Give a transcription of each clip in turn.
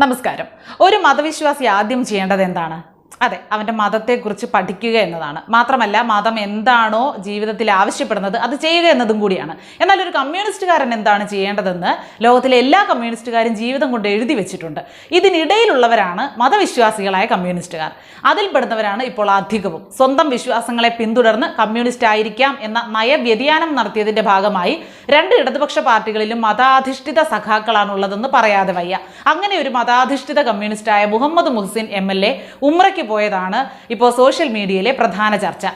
നമസ്കാരം. ഒരു മതവിശ്വാസി ആദ്യം ചെയ്യേണ്ടത് എന്താണ്? അതെ അവന്റെ മതത്തെക്കുറിച്ച് പഠിക്കുക എന്നതാണ്. മാത്രമല്ല മതം എന്താണോ ജീവിതത്തിൽ ആവശ്യപ്പെടുന്നത് അത് ചെയ്യുക എന്നതും കൂടിയാണ്. എന്നാൽ ഒരു കമ്മ്യൂണിസ്റ്റുകാരൻ എന്താണ് ചെയ്യേണ്ടതെന്ന് ലോകത്തിലെ എല്ലാ കമ്മ്യൂണിസ്റ്റുകാരും ജീവിതം കൊണ്ട് എഴുതി വെച്ചിട്ടുണ്ട്. ഇതിനിടയിലുള്ളവരാണ് മതവിശ്വാസികളായ കമ്മ്യൂണിസ്റ്റുകാർ. അതിൽപ്പെടുന്നവരാണ് ഇപ്പോൾ അധികവും. സ്വന്തം വിശ്വാസങ്ങളെ പിന്തുടർന്ന് കമ്മ്യൂണിസ്റ്റ് ആയിരിക്കാം എന്ന നയവ്യതിയാനം നടത്തിയതിന്റെ ഭാഗമായി രണ്ട് ഇടതുപക്ഷ പാർട്ടികളിലും മതാധിഷ്ഠിത സഖാക്കളാണുള്ളതെന്ന് പറയാതെ വയ്യ. അങ്ങനെ ഒരു മതാധിഷ്ഠിത കമ്മ്യൂണിസ്റ്റായ Muhammad Muhsin M L A ഉമ്രയ്ക്ക് പോയതാണ് ഇപ്പോൾ സോഷ്യൽ മീഡിയയിലെ പ്രധാന ചർച്ച.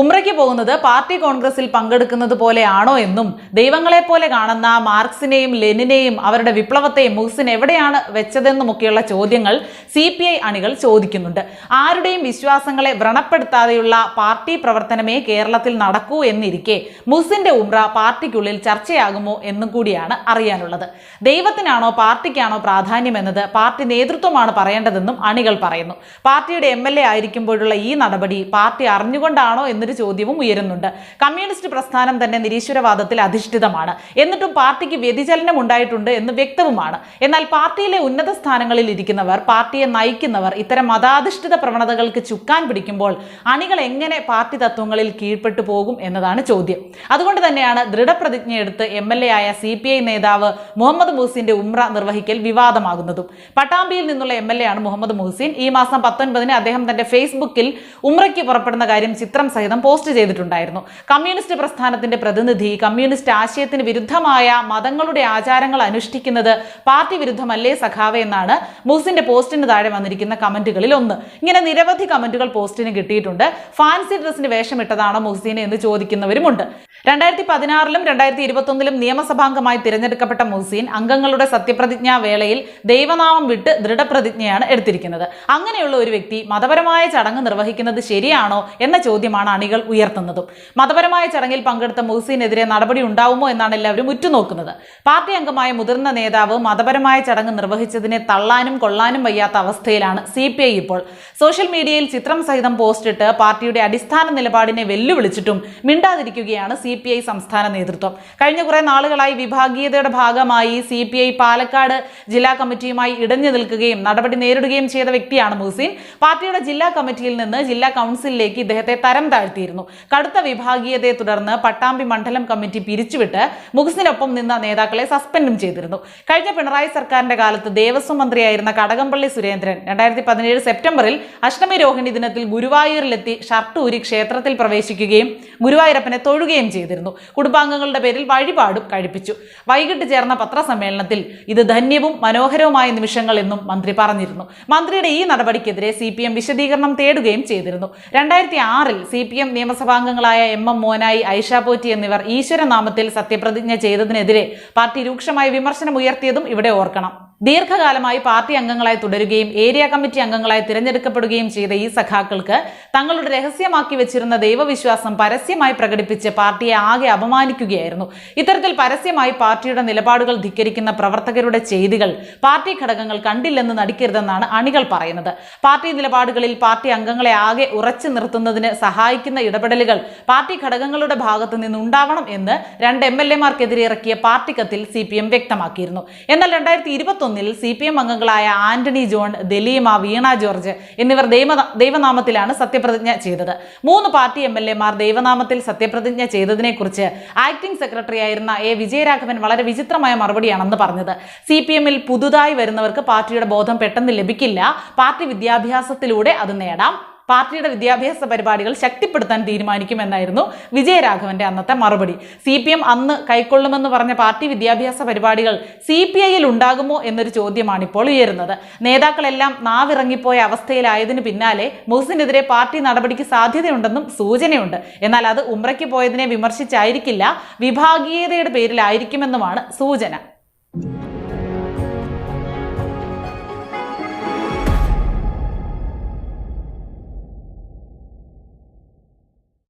ഉമ്രയ്ക്ക് പോകുന്നത് പാർട്ടി കോൺഗ്രസിൽ പങ്കെടുക്കുന്നത് പോലെയാണോ എന്നും ദൈവങ്ങളെ പോലെ കാണുന്ന മാർക്സിനെയും ലെനിനെയും അവരുടെ വിപ്ലവത്തെയും മുഹ്സിൻ എവിടെയാണ് വെച്ചതെന്നുമൊക്കെയുള്ള ചോദ്യങ്ങൾ സി പി ഐ അണികൾ ചോദിക്കുന്നുണ്ട്. ആരുടെയും വിശ്വാസങ്ങളെ വ്രണപ്പെടുത്താതെയുള്ള പാർട്ടി പ്രവർത്തനമേ കേരളത്തിൽ നടക്കൂ എന്നിരിക്കെ മുഹ്സിന്റെ ഉമ്ര പാർട്ടിക്കുള്ളിൽ ചർച്ചയാകുമോ എന്നും കൂടിയാണ് അറിയാനുള്ളത്. ദൈവത്തിനാണോ പാർട്ടിക്കാണോ പ്രാധാന്യം എന്നത് പാർട്ടി നേതൃത്വമാണ് പറയേണ്ടതെന്നും അണികൾ പറയുന്നു. പാർട്ടിയുടെ എം ആയിരിക്കുമ്പോഴുള്ള ഈ നടപടി പാർട്ടി അറിഞ്ഞുകൊണ്ടാണോ എന്നൊരു ചോദ്യവും ഉയരുന്നുണ്ട്. കമ്മ്യൂണിസ്റ്റ് പ്രസ്ഥാനം തന്നെ നിരീശ്വരവാദത്തിൽ അധിഷ്ഠിതമാണ്. എന്നിട്ടും പാർട്ടിക്ക് വ്യതിചലനം ഉണ്ടായിട്ടുണ്ട് എന്ന് വ്യക്തവുമാണ്. എന്നാൽ പാർട്ടിയിലെ ഉന്നത സ്ഥാനങ്ങളിൽ ഇരിക്കുന്നവർ പാർട്ടിയെ നയിക്കുന്നവർ ഇത്തരം മതാധിഷ്ഠിത പ്രവണതകൾക്ക് ചുക്കാൻ പിടിക്കുമ്പോൾ അണികൾ എങ്ങനെ പാർട്ടി തത്വങ്ങളിൽ കീഴ്പ്പെട്ടു പോകും എന്നതാണ് ചോദ്യം. അതുകൊണ്ട് തന്നെയാണ് ദൃഢപ്രതിജ്ഞയെടുത്ത് എം എൽ എ ആയ സി പി ഐ നേതാവ് മുഹമ്മദ് മുഹസിന്റെ ഉമ്ര നിർവഹിക്കൽ വിവാദമാകുന്നതും. പട്ടാമ്പിയിൽ നിന്നുള്ള എം എൽ എ ആണ് മുഹമ്മദ് മുഹസിൻ. ഈ മാസം പത്തൊൻപതിന് അദ്ദേഹം തന്റെ ഫേസ്ബുക്കിൽ ഉമ്രയ്ക്ക് പുറപ്പെടുന്ന കാര്യം ചിത്രം സഹിതം പോസ്റ്റ് ചെയ്തിട്ടുണ്ടായിരുന്നു. കമ്മ്യൂണിസ്റ്റ് പ്രസ്ഥാനത്തിന്റെ പ്രതിനിധി കമ്മ്യൂണിസ്റ്റ് ആശയത്തിന് വിരുദ്ധമായ മതങ്ങളുടെ ആചാരങ്ങൾ അനുഷ്ഠിക്കുന്നത് പാർട്ടി വിരുദ്ധമല്ലേ സഖാവ എന്നാണ് മുസിന്റെ പോസ്റ്റിന് താഴെ വന്നിരിക്കുന്ന കമന്റുകളിൽ ഒന്ന്. ഇങ്ങനെ നിരവധി കമന്റുകൾ പോസ്റ്റിന് കിട്ടിയിട്ടുണ്ട്. ഫാൻസി ഡ്രസ്സിന് വേഷമിട്ടതാണോ മുഹസീൻ എന്ന് ചോദിക്കുന്നവരുമുണ്ട്. രണ്ടായിരത്തി പതിനാറിലും രണ്ടായിരത്തി ഇരുപത്തൊന്നിലും നിയമസഭാംഗമായി തിരഞ്ഞെടുക്കപ്പെട്ട മുഹസീൻ അംഗങ്ങളുടെ സത്യപ്രതിജ്ഞാ വേളയിൽ ദൈവനാമം വിട്ട് ദൃഢപ്രതിജ്ഞയാണ് എടുത്തിരിക്കുന്നത്. അങ്ങനെയുള്ള ഒരു വ്യക്തി മതപരമായ ചടങ്ങ് നിർവഹിക്കുന്നത് ശരിയാണോ എന്ന ചോദ്യമാണ് അണികൾ ഉയർത്തുന്നതും. മതപരമായ ചടങ്ങിൽ പങ്കെടുത്ത മുഹ്സീനെതിരെ നടപടി ഉണ്ടാവുമോ എന്നാണ് എല്ലാവരും ഉറ്റുനോക്കുന്നത്. പാർട്ടി അംഗമായ മുതിർന്ന നേതാവ് മതപരമായ ചടങ്ങ് നിർവഹിച്ചതിനെ തള്ളാനും കൊള്ളാനും വയ്യാത്ത അവസ്ഥയിലാണ് സി പി ഐ ഇപ്പോൾ. സോഷ്യൽ മീഡിയയിൽ ചിത്രം സഹിതം പോസ്റ്റിട്ട് പാർട്ടിയുടെ അടിസ്ഥാന നിലപാടിനെ വെല്ലുവിളിച്ചിട്ടും മിണ്ടാതിരിക്കുകയാണ് സി പി ഐ സംസ്ഥാന നേതൃത്വം. കഴിഞ്ഞ കുറെ നാളുകളായി വിഭാഗീയതയുടെ ഭാഗമായി സി പി ഐ പാലക്കാട് ജില്ലാ കമ്മിറ്റിയുമായി ഇടഞ്ഞു നിൽക്കുകയും നടപടി നേരിടുകയും ചെയ്ത വ്യക്തിയാണ് മുഹ്സീൻ. പാർട്ടിയുടെ ജില്ലാ കമ്മിറ്റിയിൽ നിന്ന് ജില്ലാ കൗൺസിലിലേക്ക് ഇദ്ദേഹത്തെ തരം താഴ്ത്തിയിരുന്നു കടുത്ത വിഭാഗീയതയെ തുടർന്ന് പട്ടാമ്പി മണ്ഡലം കമ്മിറ്റി പിരിച്ചുവിട്ട് മുഖസിനൊപ്പം നിന്ന നേതാക്കളെ സസ്പെൻഡും ചെയ്തിരുന്നു. കഴിഞ്ഞ പിണറായി സർക്കാരിന്റെ കാലത്ത് ദേവസ്വം മന്ത്രിയായിരുന്ന കടകംപള്ളി സുരേന്ദ്രൻ രണ്ടായിരത്തി പതിനേഴ് സെപ്റ്റംബറിൽ അഷ്ടമി രോഹിണി ദിനത്തിൽ ഗുരുവായൂരിലെത്തി ഷർട്ട് ഊരി ക്ഷേത്രത്തിൽ പ്രവേശിക്കുകയും ഗുരുവായൂരപ്പനെ തൊഴുകയും ചെയ്തിരുന്നു. കുടുംബാംഗങ്ങളുടെ പേരിൽ വഴിപാടും കഴിപ്പിച്ചു. വൈകിട്ട് ചേർന്ന പത്രസമ്മേളനത്തിൽ ഇത് ധന്യവും മനോഹരവുമായ നിമിഷങ്ങൾ എന്നും മന്ത്രി പറഞ്ഞിരുന്നു. മന്ത്രിയുടെ ഈ നടപടിക്കെതിരെ സി വിശദീകരണം തേടുകയും ചെയ്തിരുന്നു. രണ്ടായിരത്തി ആറിൽ സി പി എം നിയമസഭാംഗങ്ങളായ എം എം മോനായി ഐഷ പോറ്റി എന്നിവർ ഈശ്വരനാമത്തിൽ സത്യപ്രതിജ്ഞ ചെയ്തതിനെതിരെ പാർട്ടി രൂക്ഷമായ വിമർശനം ഉയർത്തിയതും ഇവിടെ ഓർക്കണം. ദീർഘകാലമായി പാർട്ടി അംഗങ്ങളായി തുടരുകയും ഏരിയ കമ്മിറ്റി അംഗങ്ങളായി തിരഞ്ഞെടുക്കപ്പെടുകയും ചെയ്ത ഈ സഖാക്കൾക്ക് തങ്ങളുടെ രഹസ്യമാക്കി വെച്ചിരുന്ന ദൈവവിശ്വാസം പരസ്യമായി പ്രകടിപ്പിച്ച് പാർട്ടിയെ ആകെ അപമാനിക്കുകയായിരുന്നു. ഇത്തരത്തിൽ പരസ്യമായി പാർട്ടിയുടെ നിലപാടുകൾ ധിക്കരിക്കുന്ന പ്രവർത്തകരുടെ ചെയ്തികൾ പാർട്ടി ഘടകങ്ങൾ കണ്ടില്ലെന്ന് നടിക്കരുതെന്നാണ് അണികൾ പറയുന്നത്. പാർട്ടി നിലപാടുകളിൽ പാർട്ടി അംഗങ്ങളെ ആകെ ഉറച്ചു നിർത്തുന്നതിന് സഹായിക്കുന്ന ഇടപെടലുകൾ പാർട്ടി ഘടകങ്ങളുടെ ഭാഗത്തു നിന്നുണ്ടാവണം എന്ന് രണ്ട് എം എൽ എമാർക്കെതിരെ ഇറക്കിയ പാർട്ടി കത്തിൽ സി പി എം വ്യക്തമാക്കിയിരുന്നു. എന്നാൽ രണ്ടായിരത്തി ഇരുപത്തൊന്നിൽ സി പി എം അംഗങ്ങളായ ആന്റണി ജോൺ ദലീമ വീണ ജോർജ് എന്നിവർ ദൈവ ദൈവനാമത്തിലാണ് സത്യപ്രതിജ്ഞ ചെയ്തത്. മൂന്ന് പാർട്ടി എം എൽ എമാർ ദൈവനാമത്തിൽ സത്യപ്രതിജ്ഞ ചെയ്തതിനെക്കുറിച്ച് ആക്ടിംഗ് സെക്രട്ടറി ആയിരുന്ന എ വിജയരാഘവൻ വളരെ വിചിത്രമായ മറുപടിയാണെന്ന് പറഞ്ഞത്. സി പി എമ്മിൽ പുതുതായി വരുന്നവർക്ക് പാർട്ടിയുടെ ബോധം പെട്ടെന്ന് ലഭിക്കില്ല. പാർട്ടി വിദ്യാഭ്യാസത്തിലൂടെ അത് നേടാം. പാർട്ടിയുടെ വിദ്യാഭ്യാസ പരിപാടികൾ ശക്തിപ്പെടുത്താൻ തീരുമാനിക്കുമെന്നായിരുന്നു വിജയരാഘവന്റെ അന്നത്തെ മറുപടി. സി പി എം അന്ന് കൈക്കൊള്ളുമെന്ന് പറഞ്ഞ പാർട്ടി വിദ്യാഭ്യാസ പരിപാടികൾ സി പി ഐയിൽ ഉണ്ടാകുമോ എന്നൊരു ചോദ്യമാണ് ഇപ്പോൾ ഉയരുന്നത്. നേതാക്കളെല്ലാം നാവിറങ്ങിപ്പോയ അവസ്ഥയിലായതിനു പിന്നാലെ മുഹസിനെതിരെ പാർട്ടി നടപടിക്ക് സാധ്യതയുണ്ടെന്നും സൂചനയുണ്ട്. എന്നാൽ അത് ഉമ്രയ്ക്ക് പോയതിനെ വിമർശിച്ചായിരിക്കില്ല വിഭാഗീയതയുടെ പേരിലായിരിക്കുമെന്നുമാണ് സൂചന.